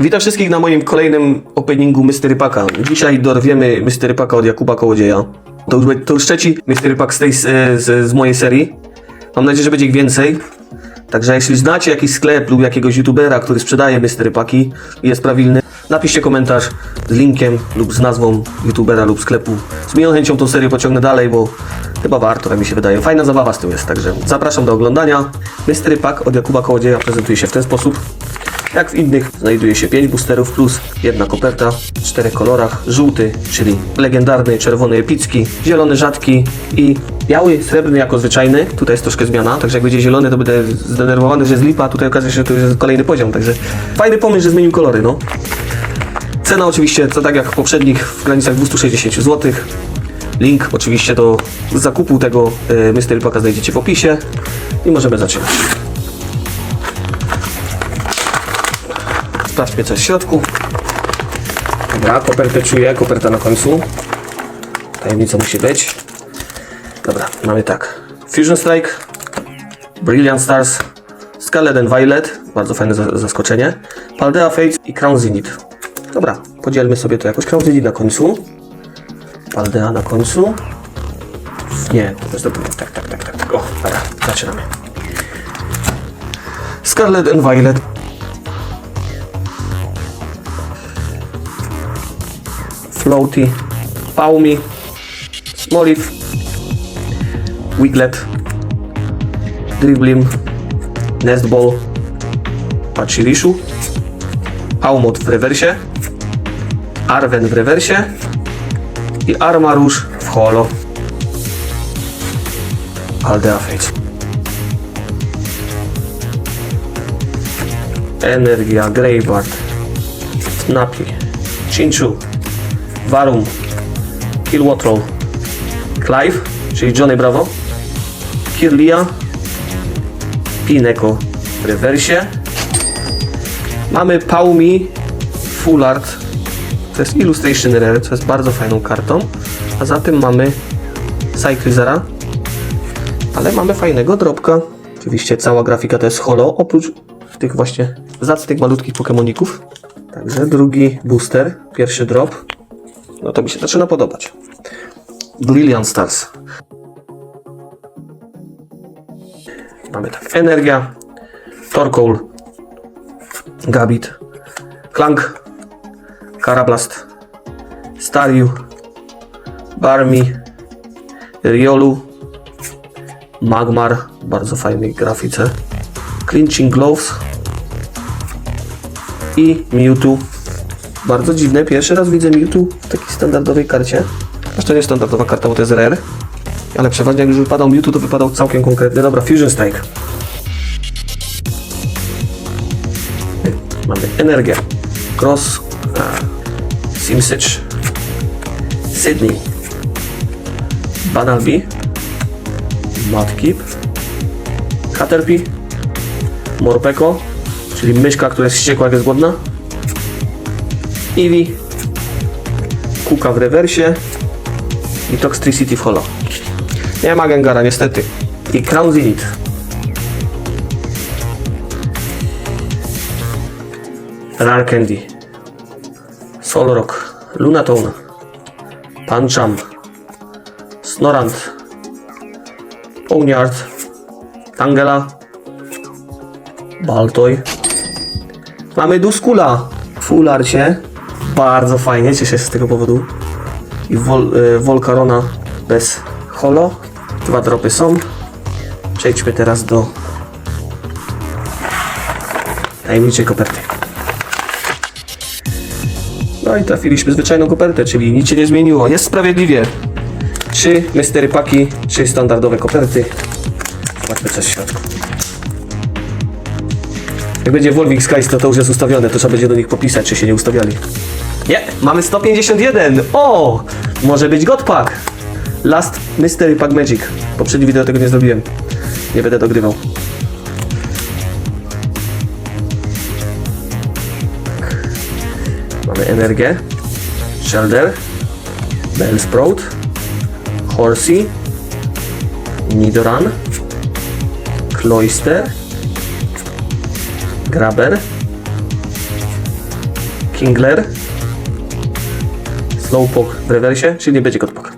Witam wszystkich na moim kolejnym openingu Mystery Packa. Dzisiaj dorwiemy Mystery Packa od Jakuba Kołodzieja. To już, to już trzeci Mystery Pack z, tej, z, z, z mojej serii. Mam nadzieję, że będzie ich więcej. Także jeśli znacie jakiś sklep lub jakiegoś youtubera, który sprzedaje Mystery Packi i jest prawilny, napiszcie komentarz z linkiem lub z nazwą youtubera lub sklepu. Z miłą chęcią tą serię pociągnę dalej, bo chyba warto, tak mi się wydaje. Fajna zabawa z tym jest, także zapraszam do oglądania. Mystery Pack od Jakuba Kołodzieja prezentuje się w ten sposób. Jak w innych znajduje się 5 boosterów plus jedna koperta w czterech kolorach. Żółty, czyli legendarny, czerwony epicki, zielony rzadki i biały, srebrny jako zwyczajny. Tutaj jest troszkę zmiana, także jak będzie zielony to będę zdenerwowany, że jest lipa, tutaj okaże się, że to jest kolejny poziom, także fajny pomysł, że zmienił kolory, no. Cena oczywiście, co tak jak w poprzednich, w granicach 260 zł. Link oczywiście do zakupu tego y, Mystery Packa znajdziecie w opisie i możemy zaczynać. Sprawdźmy co jest w środku. Dobra, kopertę czuję, koperta na końcu. Tajemnica musi być. Dobra, mamy tak. Fusion Strike, Brilliant Stars, Scarlet and Violet, bardzo fajne za- zaskoczenie, Paldea Fates i Crown Zenith. Dobra, podzielmy sobie to jakoś. Crown Zenith na końcu, Paldea na końcu. Nie, to jest dopiero. Tak, tak, tak, tak. tak. O, dobra, zaczynamy. Scarlet and Violet. Floaty, Paumi, Smoliv, Wiglet, Driblim, Nestball, Pachirishu, Paumot w rewersie, Arwen w rewersie i Armarusz w holo. Aldea. Energia, Graveyard, Snappy, Chinchu, Varum, Killwatroll, Clive, czyli Johnny Bravo, Kirlia, Pineko w rewersie. Mamy Paumi Full Art, to jest Illustration Rare, co jest bardzo fajną kartą. A za tym mamy Cyclizera, ale mamy fajnego dropka. Oczywiście cała grafika to jest holo, oprócz tych właśnie zacnych malutkich pokemoników. Także drugi booster, pierwszy drop. No to mi się zaczyna podobać. Brilliant Stars. Mamy tak. Energia, Torkoal, Gabit, Clank, Karablast, Staryu, Barmi, Riolu, Magmar, bardzo fajnej grafice, Clinching Gloves i Mewtwo. Bardzo dziwne, pierwszy raz widzę Mewtwo w takiej standardowej karcie. Zresztą nie standardowa karta, bo to jest rare. Ale przeważnie jak już wypadał Mewtwo, to wypadał całkiem konkretny. Dobra, Fusion Strike. Mamy energię. Cross, Simsage, Sydney, Banalby, Mudkip, Caterpie, Morpeko, czyli myszka, która jest wściekła jak jest głodna, Eevee, Kuka w rewersie i Toxtricity w holo. Nie ma Gengara niestety. I Crown Zenith. Rare Candy, Solrock, Lunatone, Pancham, Snorant, Ponyard, Tangela, Baltoy. Mamy Duskula w full arcie. Bardzo fajnie, cieszę się z tego powodu. I Vol, y, Volcarona bez holo. Dwa dropy są. Przejdźmy teraz do tajemniczej koperty. No i trafiliśmy zwyczajną kopertę, czyli nic się nie zmieniło. Jest sprawiedliwie. Trzy mystery paki, trzy standardowe koperty. Zobaczmy coś w środku. Jak będzie Volvik Skies, to to już jest ustawione, to trzeba będzie do nich popisać, czy się nie ustawiali. Nie, mamy 151! O! Może być Godpack! Last Mystery Pack Magic. W poprzednim wideo tego nie zrobiłem. Nie będę dogrywał. Mamy energię. Shelder. Bellsprout. Horsey. Nidoran. Cloyster. Grabber. Kingler. Slowpoke w rewersie, czyli nie będzie Godpoke.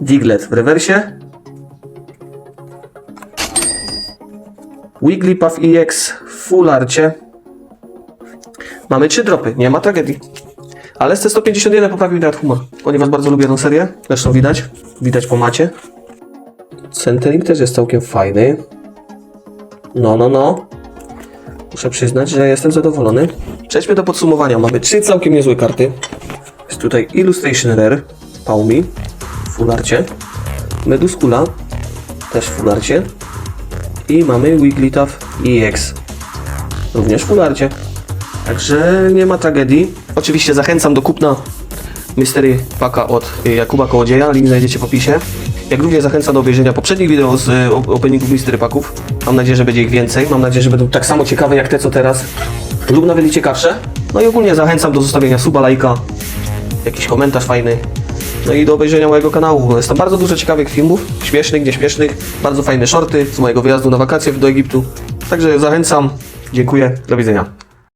Diglett w rewersie. Wigglypuff EX w full arcie. Mamy trzy dropy, nie ma tragedii. Ale z T151 poprawił mi humor, ponieważ bardzo lubię tę serię. Zresztą widać, widać po macie. Centering też jest całkiem fajny. No, no, no. Muszę przyznać, że jestem zadowolony. Przejdźmy do podsumowania. Mamy trzy całkiem niezłe karty. Jest tutaj Illustration Rare, Paumi, w fularcie. Meduskula, też w fularcie. I mamy Wigglytuff EX, również w fularcie. Także nie ma tragedii. Oczywiście zachęcam do kupna Mystery Paka od Jakuba Kołodzieja, link znajdziecie w opisie. Jak również zachęcam do obejrzenia poprzednich wideo z y, op- openingów Mystery Paków. Mam nadzieję, że będzie ich więcej. Mam nadzieję, że będą tak samo ciekawe jak te co teraz lub nawet i ciekawsze. No i ogólnie zachęcam do zostawienia suba, lajka, jakiś komentarz fajny. No i do obejrzenia mojego kanału. Jest tam bardzo dużo ciekawych filmów, śmiesznych, nieśmiesznych, bardzo fajne shorty z mojego wyjazdu na wakacje do Egiptu. Także zachęcam, dziękuję, do widzenia.